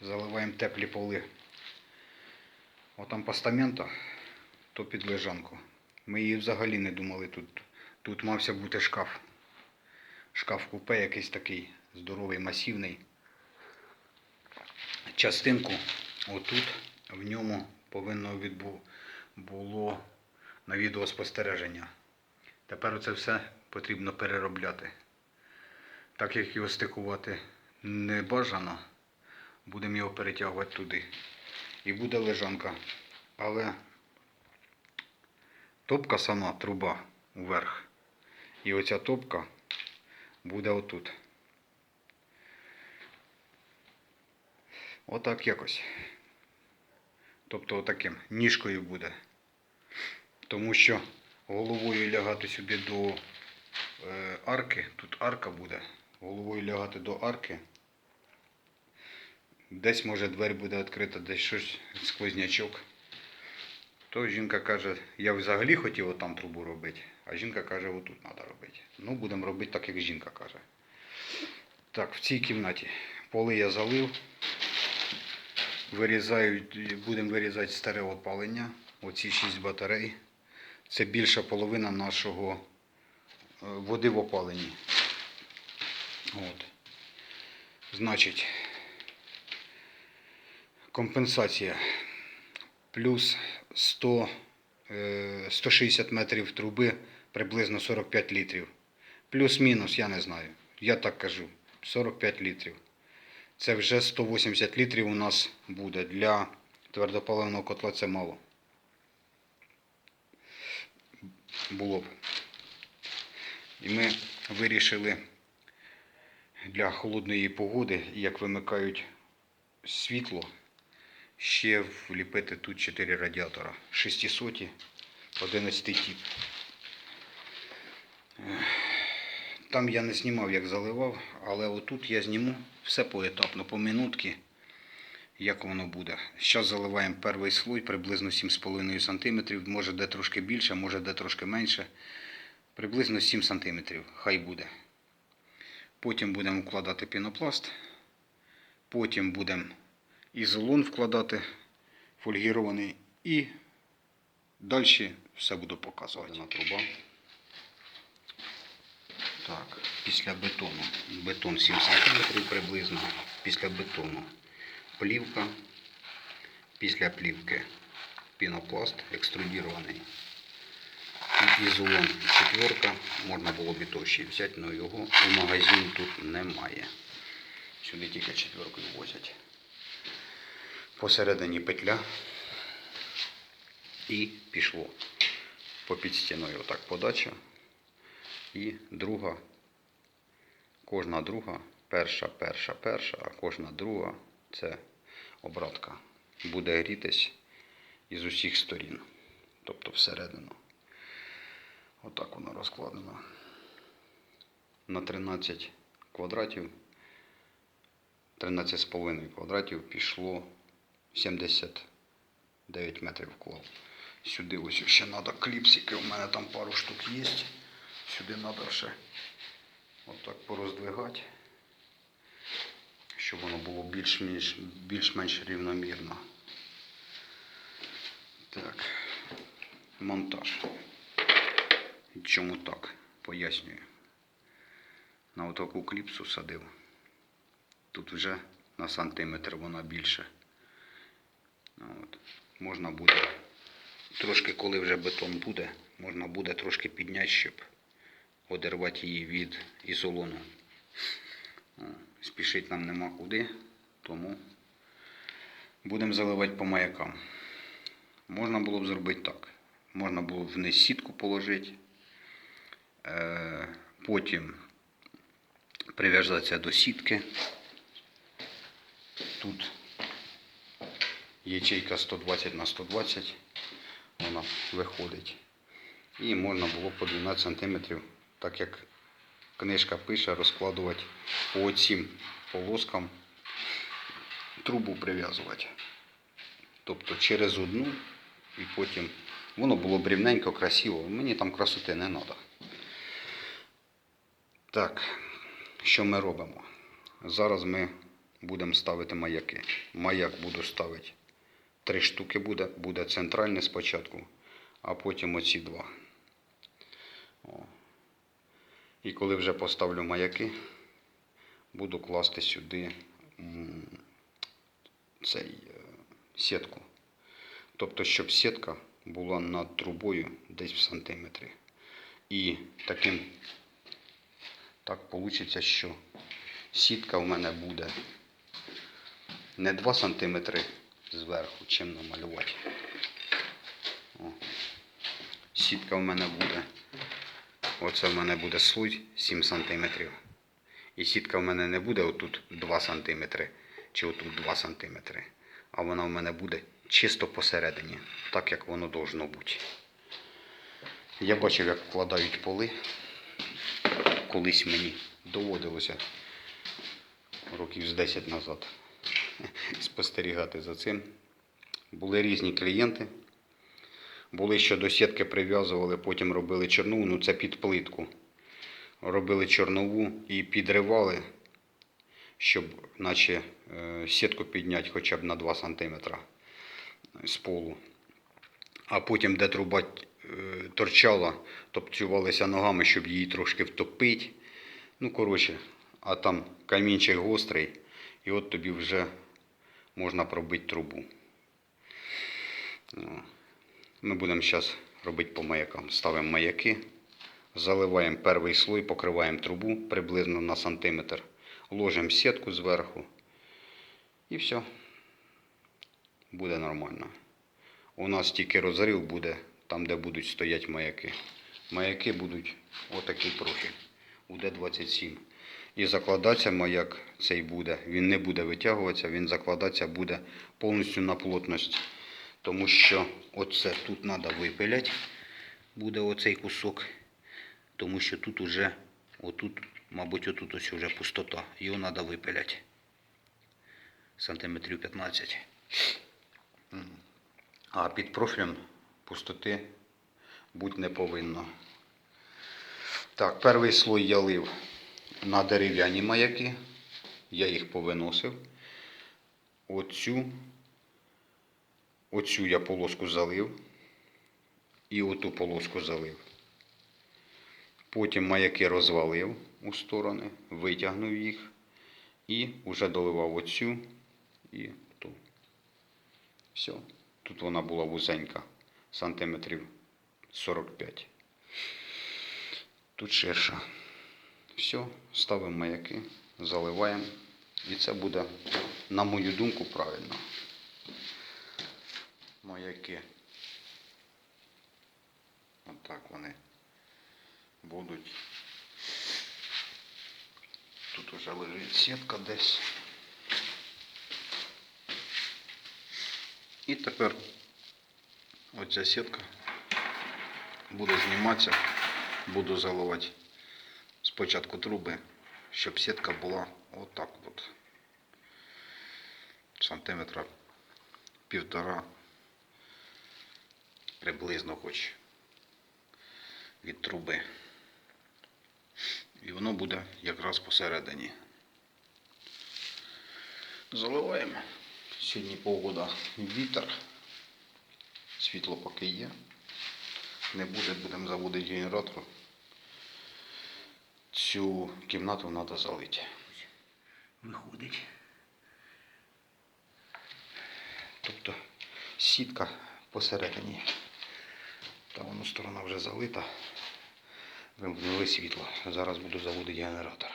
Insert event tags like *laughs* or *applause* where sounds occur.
заливаємо теплі поли. Отам постамента, то під лежанку. Ми її взагалі не думали тут. Тут мався бути шкаф. Шкаф купе якийсь такий здоровий, масивний. Частинку отут в ньому повинно відбу... було на відеоспостереження. Тепер це все потрібно переробляти. Так як його стикувати не бажано, будемо його перетягувати туди. І буде лежанка. Але топка сама, труба вверх. І оця топка буде отут. Отак якось. Тобто отаким ніжкою буде. Тому що головою лягати сюди до е, арки, тут арка буде, головою лягати до арки. Десь може двері буде відкрита, десь щось сквознячок. То жінка каже, я взагалі хотів отам трубу робити, а жінка каже, отут треба робити. Ну, будемо робити так, як жінка каже. Так, в цій кімнаті поли я залив. Вирізаю, будемо вирізати старе опалення. Оці 6 батарей. Це більша половина нашого е, води в опаленні. От. Значить, компенсація плюс 100, е, 160 метрів труби, приблизно 45 літрів. Плюс-мінус, я не знаю. Я так кажу. 45 літрів. Це вже 180 літрів у нас буде. Для твердопаливного котла це мало. Було б. І ми вирішили для холодної погоди, як вимикають світло, ще вліпити тут 4 радіатора. 600, 11 тип. Там я не знімав, як заливав, але отут я зніму все поетапно, по минутки, як воно буде. Зараз заливаємо перший слой, приблизно 7,5 см, може де трошки більше, може де трошки менше. Приблизно 7 см, хай буде. Потім будемо вкладати пінопласт. Потім будемо ізолон вкладати фольгірований і далі все буду показувати на труба. Так, після бетону. Бетон 7 см приблизно. Після бетону плівка. Після плівки пінопласт екструдірований. Ізолон четверка. Можна було б і взяти, але його у магазині тут немає. Сюди тільки четверку возять. Посередині петля. І пішло. По під стіною отак подача. І друга, кожна друга, перша, перша, перша, а кожна друга це обратка. Буде грітись із усіх сторін, тобто всередину. Отак воно розкладено. На 13 квадратів, 13,5 квадратів пішло 79 метрів вклав. Сюди ось ще треба кліпсики, у мене там пару штук є. Сюди треба ще отак пороздвигати, щоб воно було більш-менш більш-менш рівномірно. Так, монтаж. Чому так? Пояснюю. На отаку кліпсу садив. Тут вже на сантиметр вона більше. От. Можна буде трошки, коли вже бетон буде, можна буде трошки підняти, щоб одервати її від ізолону. Спішити нам нема куди, тому будемо заливати по маякам. Можна було б зробити так. Можна було б вниз сітку положити, е, потім прив'язатися до сітки. Тут ячейка 120 на 120, вона виходить. І можна було по 12 см, так як книжка пише, розкладувати по цим полоскам трубу прив'язувати. Тобто через одну і потім воно було б рівненько, красиво. Мені там красоти не треба. Так, що ми робимо? Зараз ми будемо ставити маяки. Маяк буду ставити. Три штуки буде. Буде центральний спочатку, а потім оці два. О. І коли вже поставлю маяки, буду класти сюди цей е, сітку. Тобто, щоб сітка була над трубою десь в сантиметрі. І таким так вийде, що сітка в мене буде не 2 см зверху, чим намалювати. О. Сітка в мене буде. Оце в мене буде слой 7 см. І сітка в мене не буде отут 2 см чи отут 2 см. А вона в мене буде чисто посередині, так як воно должно бути. Я бачив, як вкладають поли. Колись мені доводилося років з 10 назад *laughs* спостерігати за цим. Були різні клієнти. Були, що до сітки прив'язували, потім робили чорнову, ну це під плитку. Робили чорнову і підривали, щоб наче е, сітку підняти хоча б на 2 см з полу. А потім, де труба е, торчала, топцювалися ногами, щоб її трошки втопити. Ну, коротше, а там камінчик гострий, і от тобі вже можна пробити трубу. Ну, Ми будемо зараз робити по маякам. Ставимо маяки, заливаємо перший слой, покриваємо трубу приблизно на сантиметр, ложимо сітку зверху і все. Буде нормально. У нас тільки розрив буде там, де будуть стояти маяки. Маяки будуть отакий профіль. Буде 27. І закладатися маяк цей буде. Він не буде витягуватися, він закладатися буде повністю на плотність. Тому що оце тут треба випиляти. Буде оцей кусок. Тому що тут уже, отут, мабуть, отут ось вже пустота. Його треба випиляти. Сантиметрів 15. А під профілем пустоти бути не повинно. Так, перший слой я лив на дерев'яні маяки. Я їх повиносив. Оцю, оцю я полоску залив. І оту полоску залив. Потім маяки розвалив у сторони, витягнув їх і вже доливав оцю і ту. Все. Тут вона була вузенька, сантиметрів 45. Тут ширша. Все, ставимо маяки, заливаємо. І це буде, на мою думку, правильно. Маяки. Отак вони будуть. Тут вже лежить сітка десь. І тепер оця сітка буде зніматися, буду заливати спочатку труби, щоб сітка була отак от. Сантиметра півтора приблизно хоч від труби. І воно буде якраз посередині. Заливаємо. Сьогодні погода вітер. Світло поки є. Не буде, будемо заводити генератор. Цю кімнату треба залити. Виходить. Тобто сітка посередині. Та воно сторона вже залита. Вимкнули світло. Зараз буду заводити генератор.